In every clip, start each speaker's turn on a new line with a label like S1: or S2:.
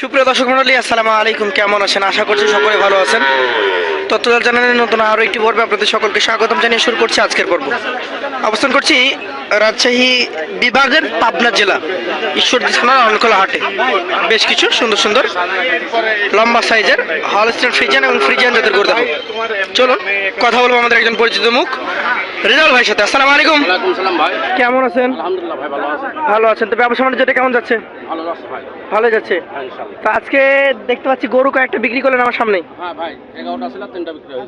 S1: সুপ্রিয় দর্শক মন্ডলী, আসসালামু আলাইকুম। কেমন আছেন? আশা করছি সকলে ভালো আছেন। তত্ত্বদল জানালেন নতুন আরও একটি পর্বে আপনাদের সকলকে স্বাগতম জানিয়ে শুরু করছি আজকের পর্ব। অবস্থান করছি রাজশাহী বিভাগের পাবনা জেলা ঈশ্বরদী থানার অনকলা হাটে। বেশ কিছু সুন্দর সুন্দর লম্বা সাইজের হলস্টেন ফ্রিজিয়ান এবং ফ্রিজিয়ান জাতের করে দেখো চলুন কথা বলব আমাদের একজন পরিচিত মুখ রেজাউল ভাই সাথে। আসসালামু আলাইকুম। কেমন আছেন?
S2: ভালো
S1: আছেন। তো ব্যবসা বাণিজ্যটা কেমন যাচ্ছে?
S2: ভালো
S1: যাচ্ছে
S2: হ্যাঁ
S1: তো আজকে দেখতে পাচ্ছি গরু কয়েকটা বিক্রি করলেন আমার সামনে।
S2: হ্যাঁ ছিল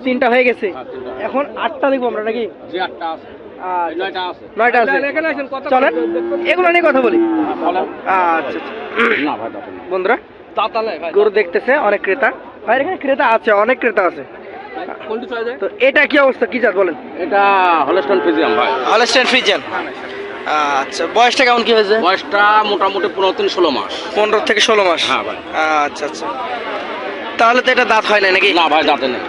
S2: তিনটা
S1: হয়ে গেছে?
S2: হ্যাঁ,
S1: এখন আটটা দেখব আমরা নাকি?
S2: আটটা আছে। নয়টা আছে।
S1: চলেন। এগুলো নিয়ে কথা বলি। আচ্ছা আচ্ছা।
S2: না ভাই দাঁড়ান
S1: বন্ধুরা গরু দেখতেছে অনেক ক্রেতা। ভাই এখানে ক্রেতা আছে অনেক ক্রেতা আছে। তো এটা কি অবস্থা? কি জাত বলেন?
S2: এটা হলস্টন ফিজিয়াম ভাই।
S1: হলস্টেন ফ্রিজিয়ান আচ্ছা বয়সটা কেমন কি হয়েছে?
S2: বয়সটা মোটামুটি পনেরো তিন ষোলো মাস।
S1: পনেরো থেকে ষোলো মাস?
S2: হ্যাঁ ভাই।
S1: আচ্ছা আচ্ছা। তাহলে তো এটা দাঁত হয় না নাকি?
S2: না ভাই দাঁতে নেই।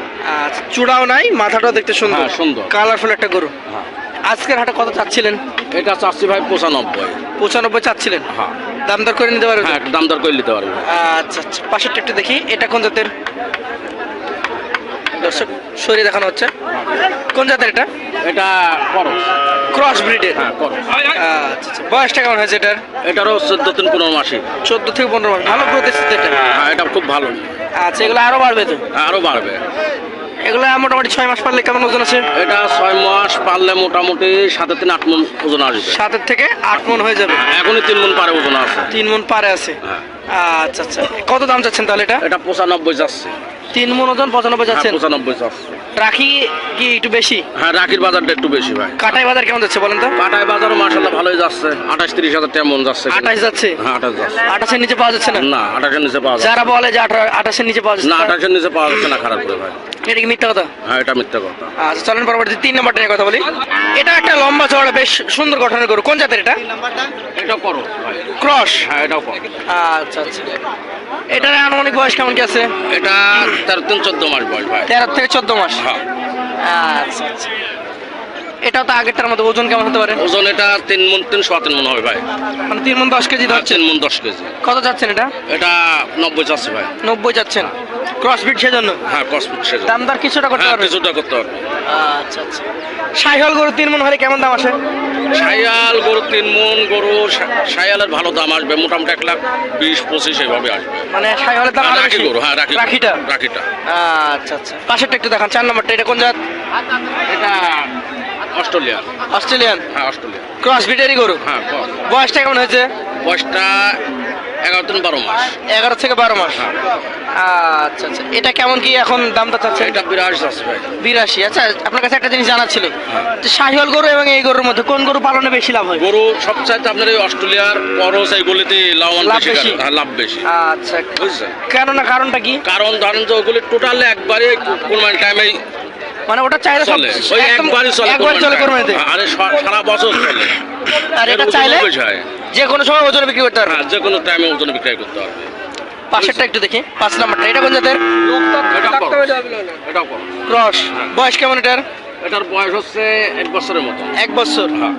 S1: আচ্ছা চূড়াও নাই মাথাটাও দেখতে সুন্দর।
S2: হ্যাঁ, সুন্দর।
S1: কালারফুল একটা গরু।
S2: হ্যাঁ।
S1: আজকের হাটে কত চাচ্ছিলেন?
S2: এটা চাচ্ছি ভাই পঁচানব্বই।
S1: পঁচানব্বই চাচ্ছিলেন?
S2: হ্যাঁ।
S1: দাম দর করে নিতে পারবেন?
S2: হ্যাঁ একটু দাম দর করে নিতে পারব।
S1: আচ্ছা আচ্ছা। পাশেরটা একটু দেখি। এটা কোন জাতের? দর্শক সরিয়ে দেখানো হচ্ছে। কোন জাতের এটা?
S2: এটা করো।
S1: ক্রস ব্রিডের
S2: হ্যাঁ
S1: আচ্ছা আচ্ছা। বয়সটা কেমন হয়েছে এটার?
S2: এটারও চোদ্দ তিন পনেরো মাসে
S1: চোদ্দ থেকে পনেরো মাস। ভালো গ্রোথ এসেছে এটা।
S2: হ্যাঁ এটা খুব ভালো।
S1: আচ্ছা এগুলো আরও বাড়বে তো?
S2: আরও বাড়বে।
S1: এগুলো মোটামুটি ছয় মাস পারলে কেমন ওজন আছে?
S2: এটা ছয় মাস পারলে মোটামুটি সাথে তিন আট মন ওজন আসবে।
S1: সাতের থেকে আট মন হয়ে যাবে?
S2: হ্যাঁ, এখনই তিন মন পারে ওজন আছে।
S1: তিন মন পারে আছে?
S2: হ্যাঁ।
S1: আচ্ছা আচ্ছা। কত দাম চাচ্ছেন তাহলে এটা?
S2: এটা পঁচানব্বই যাচ্ছে।
S1: তিন মন ওজন পঁচানব্বই
S2: হ্যাঁ
S1: যাচ্ছেন?
S2: পঁচানব্বই যাচ্ছে।
S1: রাখি কি একটু বেশি?
S2: হ্যাঁ রাখির বাজারটা একটু বেশি ভাই।
S1: কাটাই বাজার কেমন যাচ্ছে বলেন তো?
S2: কাটায় বাজারও মার্শাল্লাহ ভালোই যাচ্ছে। আঠাশ তিরিশ হাজার টাকা মন যাচ্ছে
S1: আঠাশ যাচ্ছে?
S2: হ্যাঁ আঠাশ যাচ্ছে।
S1: আঠাশের নিচে পাওয়া যাচ্ছে না?
S2: না আঠাশের নিচে পাওয়া যাচ্ছে
S1: যারা বলে যে আঠাশের নিচে পাওয়া যাচ্ছে না
S2: আঠাশের নিচে পাওয়া যাচ্ছে না খারাপ করে ভাই।
S1: এটা কি মিথ্যা কথা?
S2: হ্যাঁ এটা মিথ্যা কথা।
S1: আচ্ছা চলেন পরবর্তী তিন নম্বরটা নিয়ে কথা বলি। এটা একটা লম্বা চড়া বেশ সুন্দর গঠনের গরু। কোন জাতের এটা?
S2: এটাও করো
S1: ক্রস।
S2: হ্যাঁ এটাও করো।
S1: আচ্ছা আচ্ছা। এটার আনুমানিক বয়স কেমন কি আছে?
S2: এটা তেরো তিন চোদ্দ মাস বয়স ভাই।
S1: তেরো থেকে চোদ্দ মাস।
S2: হ্যাঁ।
S1: আচ্ছা আচ্ছা। এটাও তো আগেরটার মতো ওজন কেমন হতে পারে?
S2: ওজন এটা তিন মন তিন সোয়া তিন মন হবে ভাই।
S1: মানে তিন মন দশ কেজি
S2: হ্যাঁ,
S1: ধরছে
S2: তিন মন দশ কেজি।
S1: কত যাচ্ছেন এটা?
S2: এটা নব্বই যাচ্ছে ভাই।
S1: নব্বই যাচ্ছেন। ক্রস বিট সেজন্য?
S2: হ্যাঁ কসমিক সেজন্য।
S1: দাম দর কিছুটা করতে
S2: হ্যাঁ
S1: পারবে?
S2: কিছুটা করতে পারবে।
S1: আচ্ছা আচ্ছা। সাইহল গরু তিন মন হলে কেমন দাম আসে?
S2: সায়াল গরু তিন মন গরু সা- সায়ালের ভালো দাম আসবে। মোটামুটি এক লাখ বিশ পঁচিশ এইভাবে আসবে।
S1: মানে সাইহলের দাম
S2: হ্যাঁ,
S1: আরও
S2: রাখি
S1: বেশি
S2: গরু হ্যাঁ রাখি
S1: রাখিটা?
S2: রাখিটা।
S1: আচ্ছা আচ্ছা। পাশেরটা একটু দেখান চার নম্বরটা এটা কোন জাত?
S2: এটা অস্ট্রেলিয়া
S1: অস্ট্রেলিয়ান?
S2: হ্যাঁ অস্ট্রেলিয়া
S1: ক্রস বিটেরই গরু?
S2: হ্যাঁ।
S1: বয়সটা কেমন হয়েছে?
S2: বয়সটা এগারো দিন বারো মাস।
S1: এগারো থেকে বারো মাস।
S2: হ্যাঁ।
S1: আচ্ছা আচ্ছা। এটা কেমন কি এখন দামটা চাচ্ছে
S2: এটা আছে ভাই।
S1: বিরাশি। আচ্ছা আপনার কাছে একটা জিনিস জানার ছিল।
S2: হ্যাঁ।
S1: যে শাহিওয়াল গরু এবং এই গরুর মধ্যে কোন গরু পালনে বেশি লাভ হয়?
S2: গরু সবচাইতে আপনার এই অস্ট্রেলিয়ার করস এইগুলিতে লাভবান
S1: লাভ
S2: বেশি। হ্যাঁ লাভ বেশি।
S1: আচ্ছা।
S2: বুঝছেন?
S1: কেননা কারণটা কি?
S2: কারণ ধরেন যে ওগুলি টোটালি একবারে কোন মানে টাইমে
S1: মানে ওটা চাইলে
S2: চলে। ওই একবারই চলে
S1: একবার চলে। কোরবানিতে
S2: আরে সারা বছর চলে।
S1: আর এটা চাইলে যে কোনো সময় ওজন বিক্রি করতে পারবে।
S2: হ্যাঁ যে কোনো টাইমে ওজন বিক্রয় করতে পারবে।
S1: পাশেরটা একটু দেখি পাঁচ নাম্বারটা। এটা কোন জাতের? ক্রস। বয়স কেমন এটার?
S2: এটার বয়স হচ্ছে এক বছরের মতো।
S1: এক বছর।
S2: হ্যাঁ।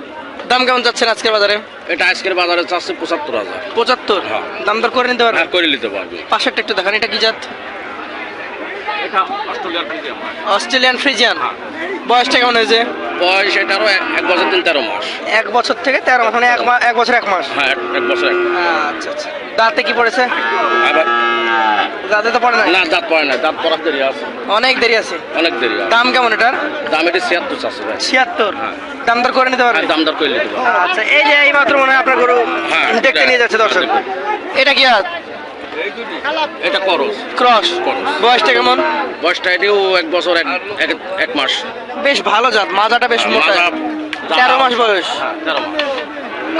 S1: দাম কেমন যাচ্ছেন আজকের বাজারে?
S2: এটা আজকের বাজারে যাচ্ছে পঁচাত্তর হাজার।
S1: পঁচাত্তর?
S2: হ্যাঁ।
S1: দাম দর করে নিতে পারবে?
S2: হ্যাঁ করে নিতে পারবে।
S1: পাশেরটা একটু দেখান এটা কি জাত?
S2: এটা
S1: অস্ট্রেলিয়ান ফ্রিজিয়ান?
S2: হ্যাঁ।
S1: বয়সটা কেমন হয়েছে?
S2: বয়স এটারও এক- বছর তিন তেরো মাস।
S1: এক বছর থেকে তেরো মাস মানে এক বছর এক মাস?
S2: হ্যাঁ এক- বছর এক
S1: আচ্ছা আচ্ছা। দাঁতে কি পড়েছে?
S2: আবার
S1: দাঁতে তো পড়ে না
S2: না দাঁত পড়ে না দাঁত পড়ার দেরি আছে।
S1: অনেক দেরি আছে?
S2: অনেক দেরি
S1: দাম কেমন এটার?
S2: দাম এটা ছিয়াত্তর ভাই।
S1: ছিয়াত্তর?
S2: হ্যাঁ।
S1: দাম দর করে নিতে পারবে?
S2: দাম দর করে নিতে পারবে।
S1: আচ্ছা এই যে এই মাত্র মনে হয় আপনার গরু
S2: হ্যাঁ,
S1: দেখতে নিয়ে যাচ্ছে দর্শক। এটা কি আর
S2: এটা করস।
S1: ক্রস। বয়সটা কেমন?
S2: বয়সটা এটিও এক বছর এক এক- এক মাস।
S1: বেশ ভালো জাত মাজাটা বেশ মোটা।
S2: মাজা-
S1: তেরো মাস বয়স।
S2: হ্যাঁ, তেরো মাস।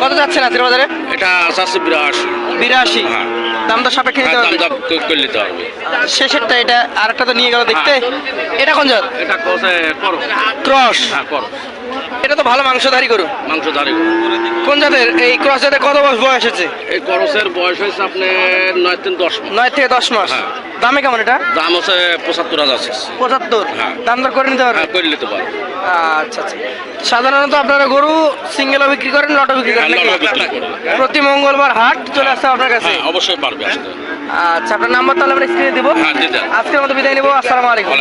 S1: কত যাচ্ছে নাচের বাজারে?
S2: এটা চাচ্ছে বিরাশি।
S1: বিরাশি।
S2: হ্যাঁ।
S1: দাম তো সাপেক্ষে নিতে
S2: হ্যাঁ, দাম
S1: পারবে
S2: দাম করে নিতে পারবে
S1: শেষেরটা এটা আরেকটা তো নিয়ে গেল দেখতে। এটা কোন জাত?
S2: এটা কসে করো
S1: ক্রস।
S2: হ্যাঁ করো
S1: এটা তো ভালো মাংসধারী গরু।
S2: মাংস দাঁড়ি
S1: কোন জাতের? এই ক্রস জাতের কত বয়স বয়স হচ্ছে
S2: এই করসের বয়স হয়েছে আপনার নয় তিন দশ
S1: নয় থেকে দশ মাস।
S2: হ্যাঁ।
S1: দামে কেমন এটা?
S2: দাম হচ্ছে পঁচাত্তর হাজার
S1: পঁচাত্তর।
S2: হ্যাঁ।
S1: দাম দর করে নিতে পারবে
S2: হ্যাঁ করে নিতে পারবে
S1: আচ্ছা আচ্ছা। সাধারণত আপনারা গরু সিঙ্গেলও বিক্রি করেন লটও বিক্রি করেন। প্রতি মঙ্গলবার হাট চলে আসতে আপনার কাছে?
S2: অবশ্যই পারবে
S1: আচ্ছা আপনার নাম্বার তাহলে আমরা স্ক্রিনে দিব। আজকের মতো বিদায় নিব। আসসালামু আলাইকুম।